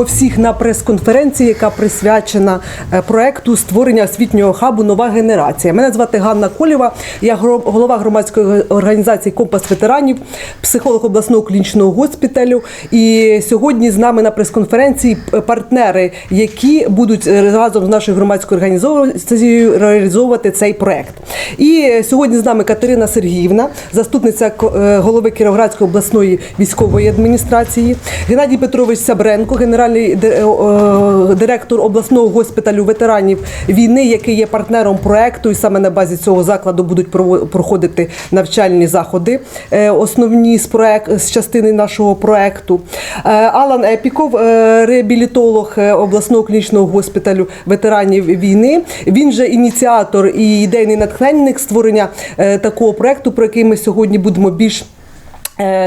Запрошуємо всіх на прес-конференцію, яка присвячена е, проекту створення освітнього хабу Нова генерація. Мене звати Ганна Колєва. Я голова громадської організації Компас ветеранів, психолог обласного клінічного госпіталю. І сьогодні з нами на прес-конференції партнери, які будуть е, разом з нашою громадською організацією реалізовувати цей проект. І сьогодні з нами Катерина Сергіївна, заступниця е, голови Кіровоградської обласної військової адміністрації, Геннадій Петрович Сябренко, генеральний ди- е, е, директор обласного госпіталю ветеранів війни, який є партнером проекту, і саме на базі цього закладу будуть проходити навчальні заходи, е, основні з проект з частини нашого проекту. Алан Епіков, реабілітолог обласного клінічного госпіталю ветеранів війни. Він же ініціатор і ідейний натхненник створення такого проекту, про який ми сьогодні будемо більш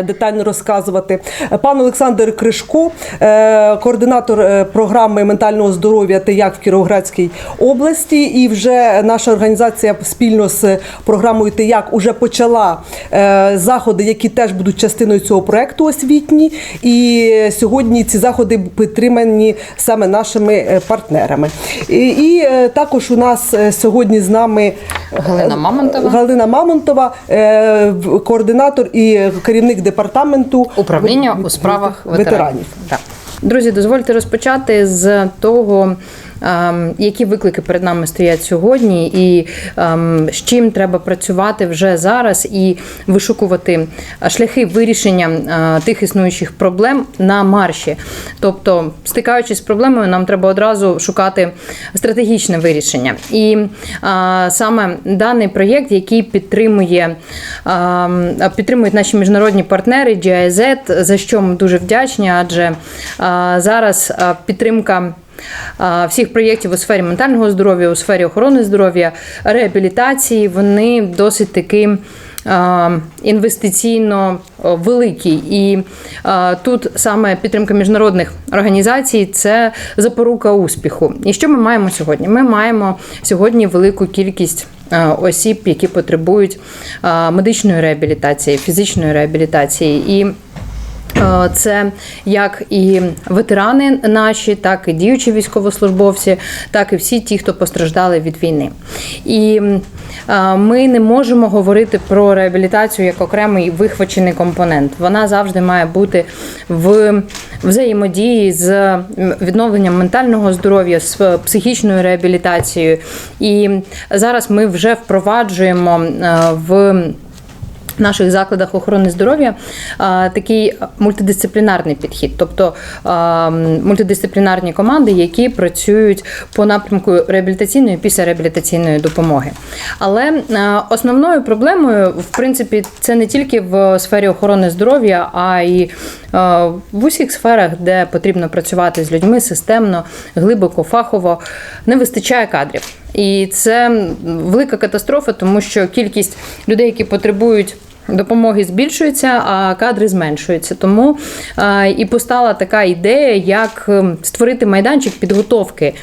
Детально розказувати пан Олександр Кришко, е, координатор е, програми ментального здоров'я ТИЯК в Кіровоградській області. І вже наша організація спільно з програмою ТИЯК уже почала е, заходи, які теж будуть частиною цього проекту освітні. І сьогодні ці заходи підтримані саме нашими е, партнерами. І, е, також у нас е, сьогодні з нами Галина Мамонтова. Галина Мамонтова, е, координатор і керівник департаменту управління у справах ветеранів. ветеранів. Так. Друзі, дозвольте розпочати з того, які виклики перед нами стоять сьогодні, і ем, з чим треба працювати вже зараз і вишукувати е, шляхи вирішення е, тих існуючих проблем на марші. Тобто, стикаючись з проблемою, нам треба одразу шукати стратегічне вирішення. І е, саме даний проєкт, який підтримує ем, підтримують наші міжнародні партнери GIZ, за що ми дуже вдячні, адже зараз підтримка. Всіх проєктів у сфері ментального здоров'я, у сфері охорони здоров'я, реабілітації, вони досить таки інвестиційно великі. І тут саме підтримка міжнародних організацій це запорука успіху. І що ми маємо сьогодні? Ми маємо сьогодні велику кількість осіб, які потребують медичної реабілітації, фізичної реабілітації. І Це як і ветерани наші, так і діючі військовослужбовці, так і всі ті, хто постраждали від війни. І е, ми не можемо говорити про реабілітацію як окремий вихвачений компонент. Вона завжди має бути в взаємодії з відновленням ментального здоров'я, з психічною реабілітацією. І зараз ми вже впроваджуємо е, в в наших закладах охорони здоров'я такий мультидисциплінарний підхід, тобто мультидисциплінарні команди, які працюють по напрямку реабілітаційної і післяреабілітаційної допомоги. Але основною проблемою, в принципі, це не тільки в сфері охорони здоров'я, а й в усіх сферах, де потрібно працювати з людьми системно, глибоко, фахово, не вистачає кадрів. І це велика катастрофа, тому що кількість людей, які потребують. Допомоги збільшується, а кадри зменшуються. Тому і постала така ідея, як е, створити майданчик підготовки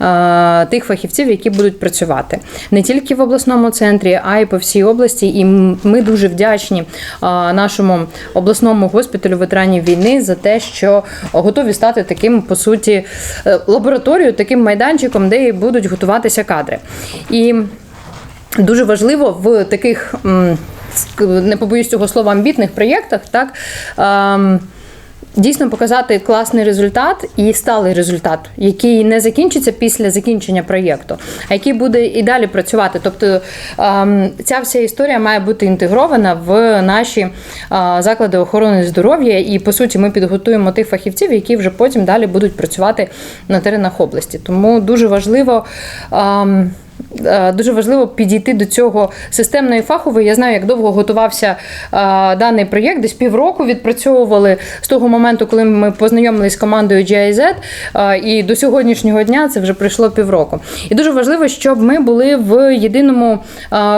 е, тих фахівців, які будуть працювати не тільки в обласному центрі, а й по всій області. І ми дуже вдячні нашому обласному госпіталю ветеранів війни за те, що готові стати таким, по суті, е, лабораторією, таким майданчиком, де і будуть готуватися кадри. І Дуже важливо в таких не побоюсь цього слова амбітних проєктах, так. ем, Дійсно показати класний результат і сталий результат, який не закінчиться після закінчення проєкту, а який буде і далі працювати. Тобто ем, ця вся історія має бути інтегрована в наші е, заклади охорони здоров'я. І по суті, ми підготуємо тих фахівців, які вже потім далі будуть працювати на теренах області. Тому дуже важливо. Е, Дуже важливо підійти до цього системно і фахово. Я знаю, як довго готувався е, даний проєкт. Десь півроку відпрацьовували з того моменту, коли ми познайомилися з командою GIZ, е, і до сьогоднішнього дня це вже пройшло півроку. І дуже важливо, щоб ми були в єдиному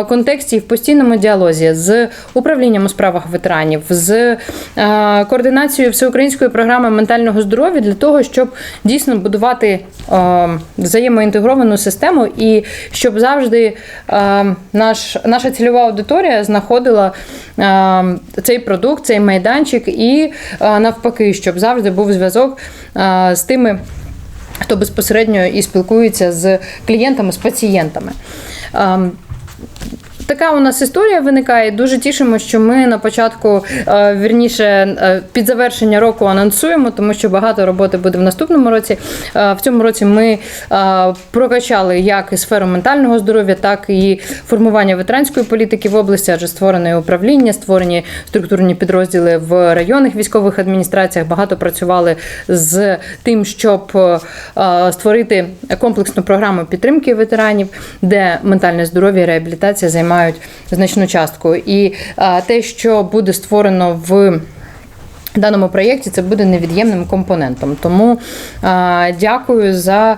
контексті і в постійному діалозі з управлінням у справах ветеранів, з координацією всеукраїнської програми ментального здоров'я для того, щоб дійсно будувати взаємоінтегровану систему і щоб завжди е, наш, наша цільова аудиторія знаходила е, цей продукт, цей майданчик, і е, навпаки, щоб завжди був зв'язок е, з тими хто безпосередньо і спілкується з клієнтами, з пацієнтами. Ем, Така у нас історія виникає. Дуже тішимо, що ми на початку, е, вірніше, е, під завершення року анонсуємо, тому що багато роботи буде в наступному році. Е, В цьому році ми прокачали як і сферу ментального здоров'я, так і формування ветеранської політики в області, адже створене управління, створені структурні підрозділи в районних військових адміністраціях. Багато працювали з тим, щоб створити комплексну програму підтримки ветеранів, де ментальне здоров'я і реабілітація займають значну частку. І те, що буде створено в даному проєкті це буде невід'ємним компонентом. Тому е, дякую за е,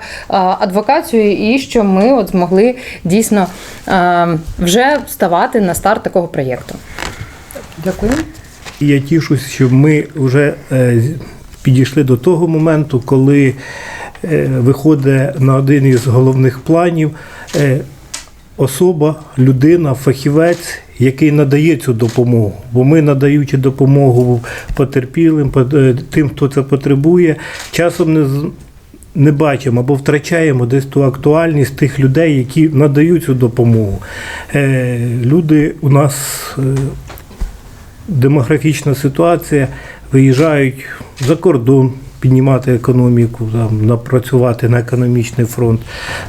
адвокацію і що ми от змогли дійсно е, вже ставати на старт такого проєкту. Дякую. Я тішусь, що ми вже е, підійшли до того моменту, коли е, виходить на один із головних планів е, особа, людина, фахівець, який надає цю допомогу. Бо ми, надаючи допомогу потерпілим, е, тим, хто це потребує, часом не не бачимо або втрачаємо десь ту актуальність тих людей, які надають цю допомогу. Е, Люди у нас е, демографічна ситуація, виїжджають за кордон піднімати економіку, там, напрацювати на економічний фронт,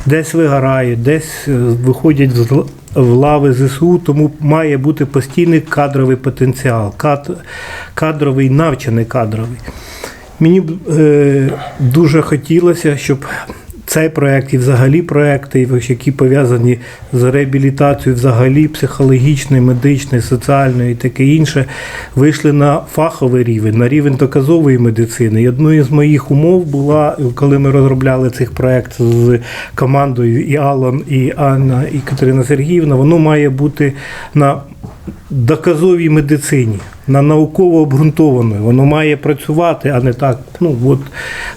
десь вигорають, десь е, виходять з лави ЗСУ, тому має бути постійний кадровий потенціал, кад- кадровий, навчений кадровий. Мені б е, дуже хотілося, щоб цей проект і взагалі проекти, які пов'язані з реабілітацією, взагалі психологічною, медичною, соціальною і таке інше, вийшли на фаховий рівень, на рівень доказової медицини. І одною з моїх умов була, коли ми розробляли цих проект з командою і Алан, і Анна, і Катерина Сергіївна, воно має бути на доказовій медицині, на науково обґрунтованої. Воно має працювати, а не так. Ну от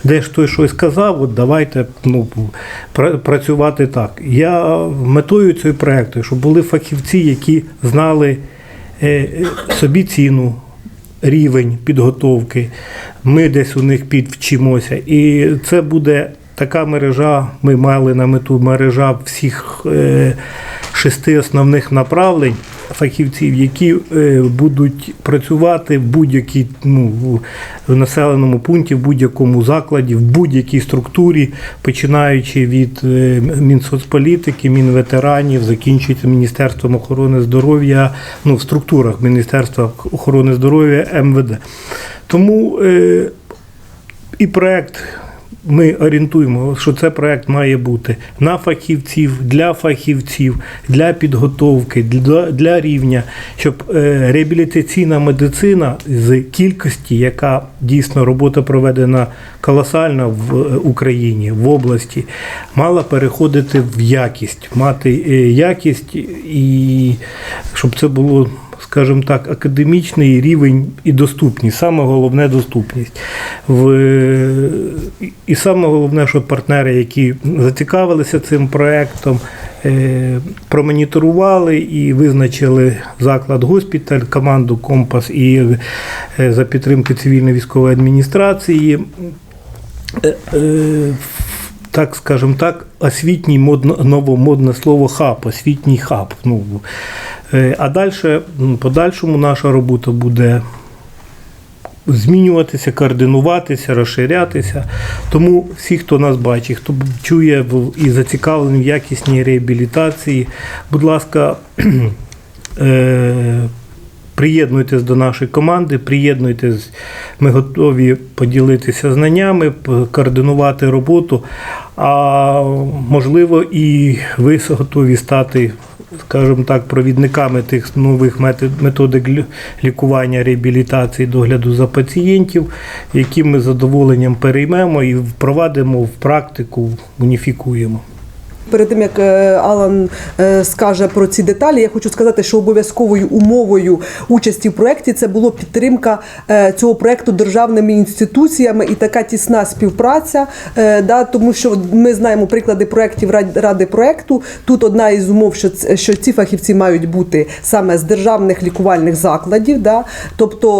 де ж той щось сказав, от давайте ну, працювати так. Я метою цього проекту, щоб були фахівці, які знали е, собі ціну. Рівень підготовки, ми десь у них підвчимося. І це буде така мережа. Ми мали на мету мережа всіх е, шести основних направлень фахівців, які е, будуть працювати в будь-якій ну, в- населеному пункті, в будь-якому закладі, в будь-якій структурі, починаючи від е, Мінсоцполітики, Мінветеранів, закінчуючи Міністерством охорони здоров'я, ну, в структурах Міністерства охорони здоров'я МВД. Тому е, і проект. Ми орієнтуємо, що це проект має бути на фахівців, для фахівців, для підготовки, для, для рівня, щоб е, реабілітаційна медицина з кількості, яка дійсно робота проведена колосальна в е, Україні, в області, мала переходити в якість, мати е, якість і щоб це було скажімо так, академічний рівень і доступність. Саме головне доступність. В, і саме головне, що партнери, які зацікавилися цим проектом, е, промоніторували і визначили заклад госпіталь, команду Компас і е, за підтримки цивільної військової адміністрації. Е, так скажімо так, освітній модно, новомодне слово хаб, освітній хаб. Ну, а далі, подальшому наша робота буде змінюватися, координуватися, розширятися. Тому всі, хто нас бачить, хто чує і зацікавлений в якісній реабілітації, будь ласка, е, Приєднуйтесь до нашої команди, приєднуйтесь. Ми готові поділитися знаннями, координувати роботу. А можливо, і ви готові стати, скажімо так, провідниками тих нових метод- методик лікування, реабілітації, догляду за пацієнтів, які ми задоволенням переймемо і впровадимо в практику, уніфікуємо. Перед тим як е, Алан е, скаже про ці деталі, я хочу сказати, що обов'язковою умовою участі в проєкті це було підтримка е, цього проєкту державними інституціями і така тісна співпраця. Да, тому що ми знаємо приклади проєктів Рад- ради проєкту. Тут одна із умов, що, що ці фахівці мають бути саме з державних лікувальних закладів. Да, тобто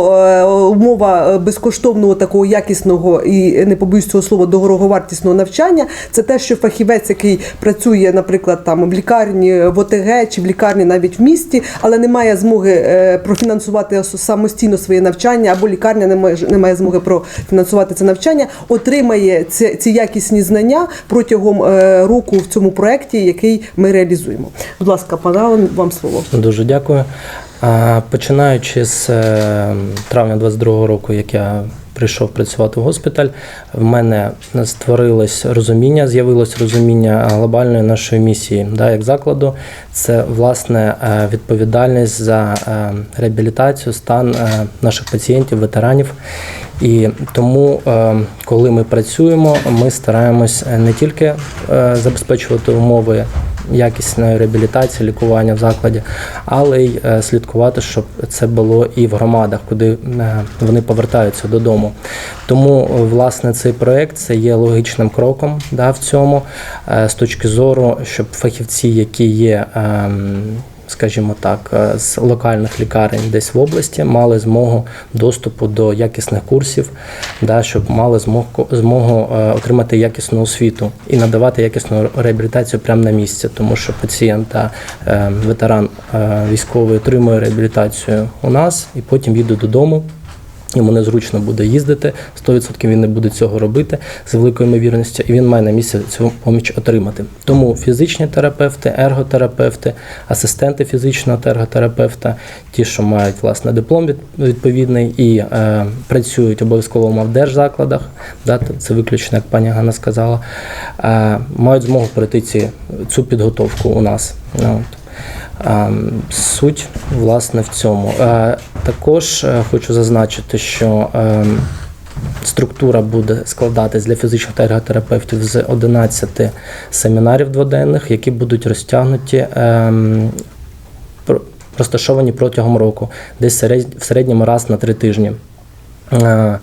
умова безкоштовного такого якісного і не побоюсь цього слова дороговартісного навчання. Це те, що фахівець, який працює, наприклад, там в лікарні в ОТГ чи в лікарні навіть в місті, але не має змоги е, профінансувати самостійно своє навчання, або лікарня не має, не має змоги профінансувати це навчання, отримає ці, ці якісні знання протягом е, року в цьому проєкті, який ми реалізуємо. Будь ласка, пане вам слово. Дуже дякую. Починаючи з е, травня 22-го року, як я прийшов працювати в госпіталь, в мене створилось розуміння, з'явилось розуміння глобальної нашої місії, да, як закладу. Це власне е, відповідальність за е, реабілітацію, стан е, наших пацієнтів, ветеранів. І тому, е, коли ми працюємо, ми стараємось не тільки е, забезпечувати умови якісної реабілітації, лікування в закладі, але й е, слідкувати, щоб це було і в громадах, куди е, вони повертаються додому. Тому, е, власне, цей проект це є логічним кроком да, в цьому з точки зору, щоб фахівці, які є. Скажімо так, е, з локальних лікарень десь в області мали змогу доступу до якісних курсів, да, щоб мали змогу, змогу е, отримати якісну освіту і надавати якісну реабілітацію прямо на місці, тому що пацієнт та е, ветеран військовий отримує реабілітацію у нас і потім їде додому. Йому незручно буде їздити, 100% він не буде цього робити з великою ймовірністю, і він має на місці цю поміч отримати. Тому фізичні терапевти, ерготерапевти, асистенти фізичного ерготерапевта, ті, що мають власне диплом відповідний і е, працюють обов'язково в держзакладах, да, це виключно, як пані Ганна сказала, е, мають змогу пройти ці, цю підготовку у нас. От. Суть власне в цьому. Е, Також е, хочу зазначити, що ем, структура буде складатись для фізичних та ерготерапевтів з 11 семінарів дводенних, які будуть розтягнуті. Розташовані протягом року, десь в середньому раз на три тижні. Е,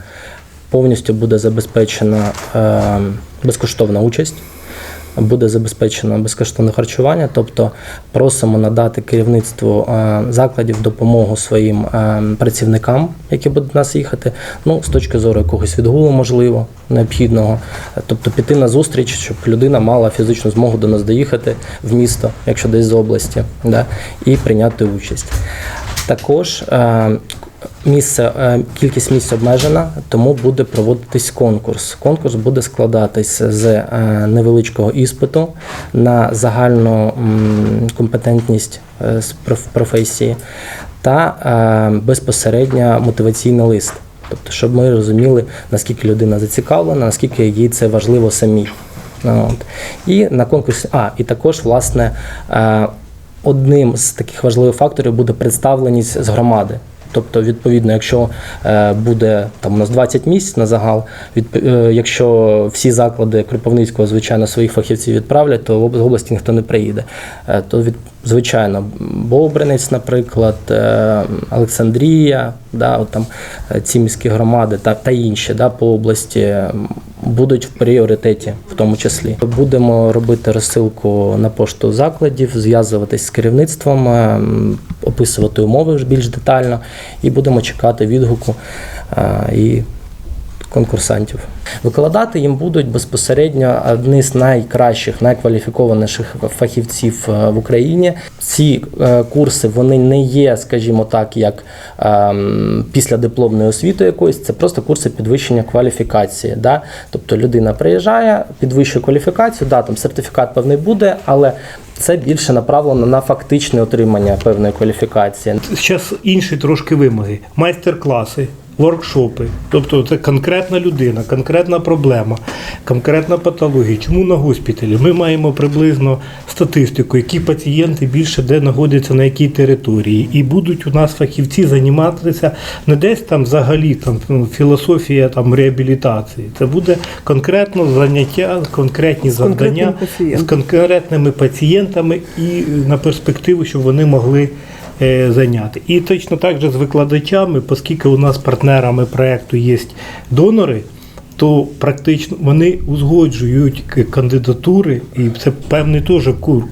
Повністю буде забезпечена е, безкоштовна участь буде забезпечено безкоштовне харчування, тобто просимо надати керівництву е, закладів допомогу своїм е, працівникам, які будуть нас їхати. Ну, з точки зору якогось відгулу, можливо, необхідного. Тобто піти на зустріч, щоб людина мала фізичну змогу до нас доїхати в місто, якщо десь з області, да, і прийняти участь. Також е, місце, е, кількість місць обмежена, тому буде проводитись конкурс. Конкурс буде складатись з е, невеличкого іспиту на загальну компетентність е, з проф- професії та безпосередньо мотиваційний лист. Тобто, щоб ми розуміли, наскільки людина зацікавлена, наскільки їй це важливо самій. Ну, От. І на конкурсі, а, і також, власне, одним з таких важливих факторів буде представленість з громади. Тобто, відповідно, якщо е, буде там у нас 20 місць на загал, е, якщо всі заклади Кропивницького, звичайно, своїх фахівців відправлять, то в області ніхто не приїде. Е, то від, звичайно, Бобринець, наприклад, е, Олександрія, да, от там е, ці міські громади та, та інші да, по області будуть в пріоритеті, в тому числі. Будемо робити розсилку на пошту закладів, зв'язуватись з керівництвом, е, описувати умови більш детально, і будемо чекати відгуку і конкурсантів. Викладати їм будуть безпосередньо одні з найкращих, найкваліфікованіших фахівців е, в Україні. Ці е, курси вони не є, скажімо так, як ем, після дипломної освіти якоїсь, це просто курси підвищення кваліфікації. Да? Тобто людина приїжджає, підвищує кваліфікацію, да, там сертифікат певний буде, але це більше направлено на фактичне отримання певної кваліфікації. Зараз інші трошки вимоги. Майстер-класи воркшопи. Тобто це конкретна людина, конкретна проблема, конкретна патологія. Чому на госпіталі? Ми маємо приблизно статистику, які пацієнти більше де знаходяться на якій території. І будуть у нас фахівці займатися не десь там взагалі там ну, філософія там реабілітації. Це буде конкретно заняття, конкретні З завдання з конкретними пацієнтами і на перспективу, щоб вони могли зайняти. І точно так же з викладачами, оскільки у нас партнерами проєкту є донори. То практично вони узгоджують кандидатури, і це певний теж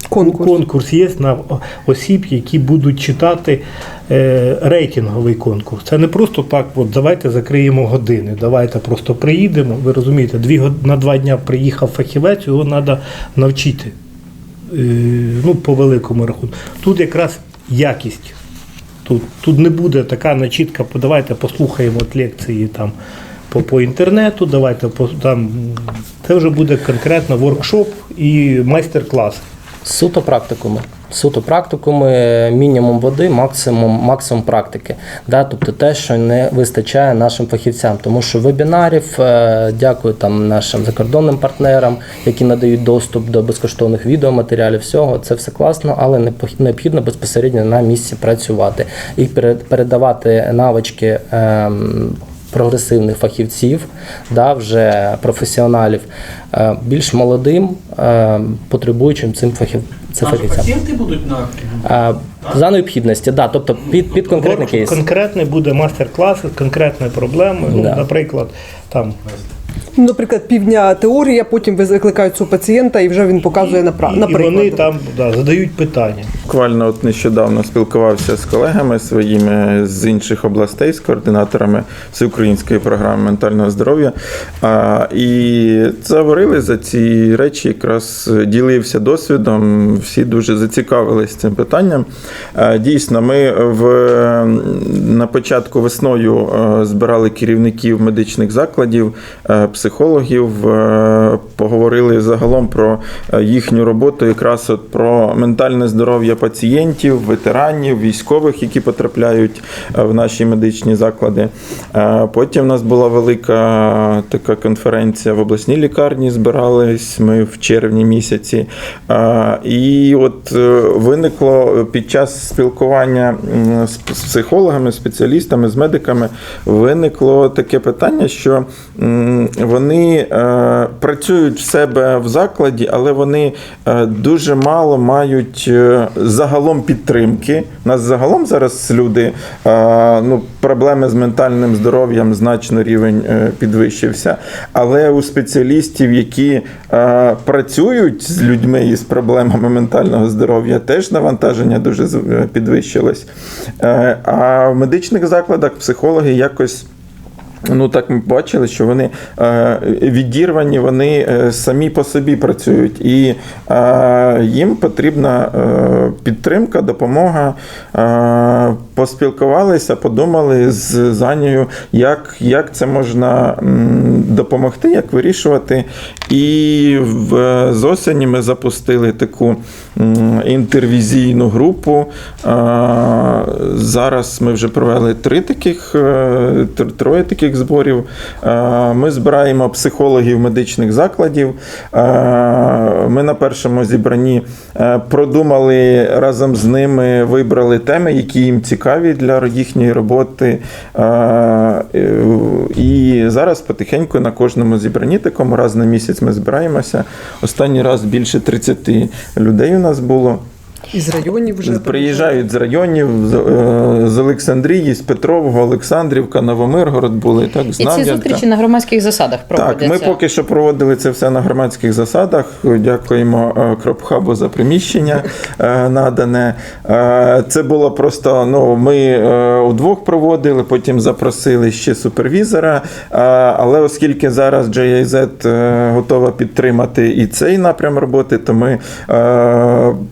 Конкурс. конкурс є на осіб, які будуть читати е, рейтинговий конкурс. Це не просто так, от давайте закриємо години, давайте просто приїдемо. Ви розумієте, дві на два дня приїхав фахівець, його треба навчити. Е, ну, по великому рахунку. Тут якраз якість. Тут, тут не буде така начітка, давайте послухаємо лекції там по, по інтернету, давайте по, там. Це вже буде конкретно воркшоп і майстер-клас. Суто практикуми. Суто практикуми, мінімум води, максимум, максимум практики. Да? Тобто те, що не вистачає нашим фахівцям. Тому що вебінарів, е, дякую там нашим закордонним партнерам, які надають доступ до безкоштовних відеоматеріалів, всього, це все класно, але необхідно безпосередньо на місці працювати і передавати навички. ем, Прогресивних фахівців, да, вже професіоналів, е, більш молодим, е, потребуючим цим фахів, це Наші фахівцям. пацієнти будуть на А, за необхідності, да, тобто під, під конкретний кейс. Конкретний буде мастер-клас з конкретною проблемою. Ну, Да. наприклад, там Наприклад, півдня теорія, потім ви викликають цього пацієнта і вже він показує на, і, вони там да, задають питання. Буквально от нещодавно спілкувався з колегами своїми з інших областей, з координаторами всеукраїнської програми ментального здоров'я. А, і говорили за ці речі, якраз ділився досвідом. Всі дуже зацікавились цим питанням. А, дійсно, ми в, на початку весною збирали керівників медичних закладів, психологів, е, поговорили загалом про е, їхню роботу, якраз от про ментальне здоров'я пацієнтів, ветеранів, військових, які потрапляють е, в наші медичні заклади. Потім у нас була велика така конференція в обласній лікарні. Збирались ми в червні місяці. І от виникло під час спілкування з психологами, спеціалістами, з медиками, виникло таке питання, що вони е, працюють в себе в закладі, але вони е, дуже мало мають е, загалом підтримки. У нас загалом зараз люди е, ну, проблеми з ментальним здоров'ям значно рівень е, підвищився. Але у спеціалістів, які е, працюють з людьми із проблемами ментального здоров'я, теж навантаження дуже е, підвищилось. Е, А в медичних закладах психологи якось. Ну так ми бачили, що вони е, відірвані, вони е, самі по собі працюють, і е, їм потрібна підтримка, допомога. Поспілкувалися, подумали з Занею, як, як це можна допомогти, як вирішувати. І в, з осені ми запустили таку інтервізійну групу. Зараз ми вже провели три таких, троє таких зборів. Е, Ми збираємо психологів медичних закладів. Е, Ми на першому зібранні е, продумали разом з ними, вибрали теми, які їм цікаві для їхньої роботи. І зараз потихеньку на кожному зібранні, такому раз на місяць ми збираємося. Останній раз більше 30 людей у нас було. Із районів вже Приїжджають з районів, з, е, з Олександрії, з Петрового, Олександрівка, Новомиргород були, так, І ці зустрічі на громадських засадах проводяться. Так, ми поки що проводили це все на громадських засадах. Дякуємо е, Кропхабу за приміщення е, надане. Це було просто. Ну, ми удвох проводили, потім запросили ще супервізора. Але оскільки зараз JIZ е, готова підтримати і цей напрям роботи, то ми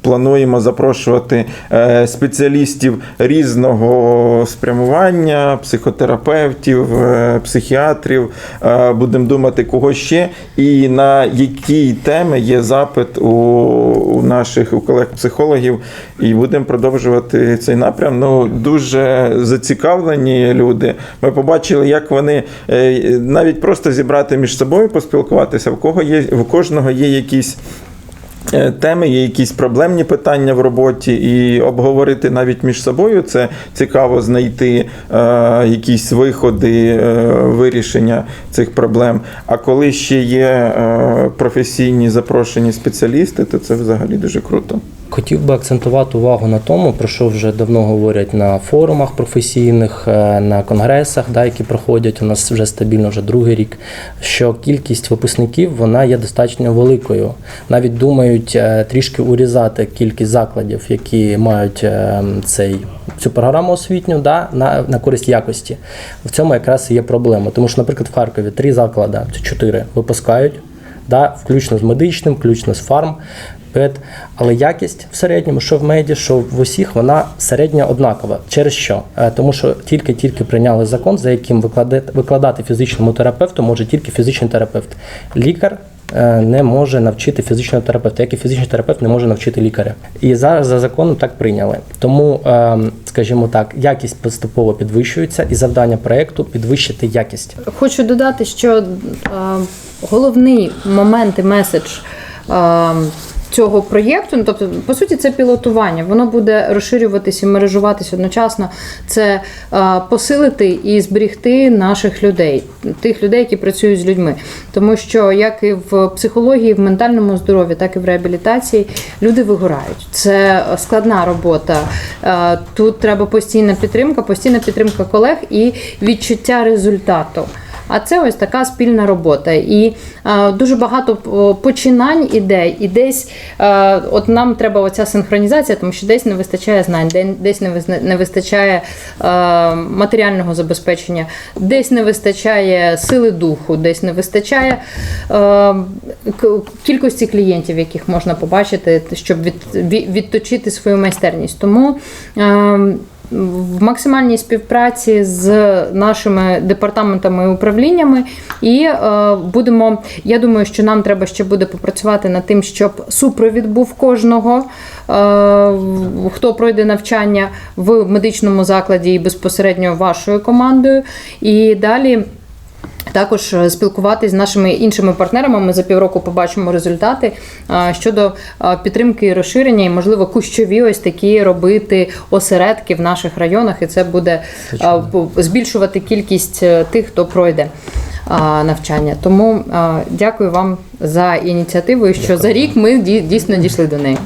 плануємо запрошувати е, спеціалістів різного спрямування, психотерапевтів, е, психіатрів. Е, Будемо думати, кого ще і на які теми є запит у, наших у колег-психологів. І будемо продовжувати цей напрям. Ну дуже зацікавлені люди. Ми побачили, як вони навіть просто зібрати між собою, поспілкуватися, в кого є в кожного є якісь. Е, Теми є якісь проблемні питання в роботі, і обговорити навіть між собою це цікаво знайти е, якісь виходи е, вирішення цих проблем. А коли ще є професійні запрошені спеціалісти, то це взагалі дуже круто. Хотів би акцентувати увагу на тому, про що вже давно говорять на форумах професійних, е, на конгресах, да, які проходять у нас вже стабільно вже другий рік. Що кількість випускників вона є достатньо великою. Навіть думають е, трішки урізати кількість закладів, які мають е, цей цю програму освітню, да, на, на користь якості. В цьому якраз і є проблема. Тому що, наприклад, в Харкові три заклади, чотири випускають да, включно з медичним, включно з фарм. Але якість в середньому, що в меді, що в усіх, вона середня однакова. Через що? Е, Тому що тільки-тільки прийняли закон, за яким викладати, фізичному терапевту може тільки фізичний терапевт. Лікар е, не може навчити фізичного терапевта, як і фізичний терапевт не може навчити лікаря. І зараз за законом так прийняли. Тому, е, скажімо так, якість поступово підвищується, і завдання проекту підвищити якість. Хочу додати, що головний момент і меседж цього проєкту, ну, тобто, по суті, це пілотування. Воно буде розширюватися і мережуватися одночасно. Це е, посилити і зберігти наших людей, тих людей, які працюють з людьми. Тому що як і в психології, в ментальному здоров'ї, так і в реабілітації люди вигорають. Це складна робота. Е, Тут треба постійна підтримка, постійна підтримка колег і відчуття результату. А це ось така спільна робота. І е, дуже багато починань ідей, і десь е, от нам треба оця синхронізація, тому що десь не вистачає знань, десь не, вистачає е, матеріального забезпечення, десь не вистачає сили духу, десь не вистачає е, кількості клієнтів, яких можна побачити, щоб від, від- відточити свою майстерність. Тому е, в максимальній співпраці з нашими департаментами і управліннями, і е, будемо. Я думаю, що нам треба ще буде попрацювати над тим, щоб супровід був кожного, е, хто пройде навчання в медичному закладі і безпосередньо вашою командою. І далі. Також е, спілкуватись з нашими іншими партнерами. Ми за півроку побачимо результати е, щодо е, підтримки і розширення, і можливо кущові ось такі робити осередки в наших районах, і це буде збільшувати кількість тих, хто пройде навчання. Тому дякую вам за ініціативу, і що за рік ми дійсно дійшли до неї.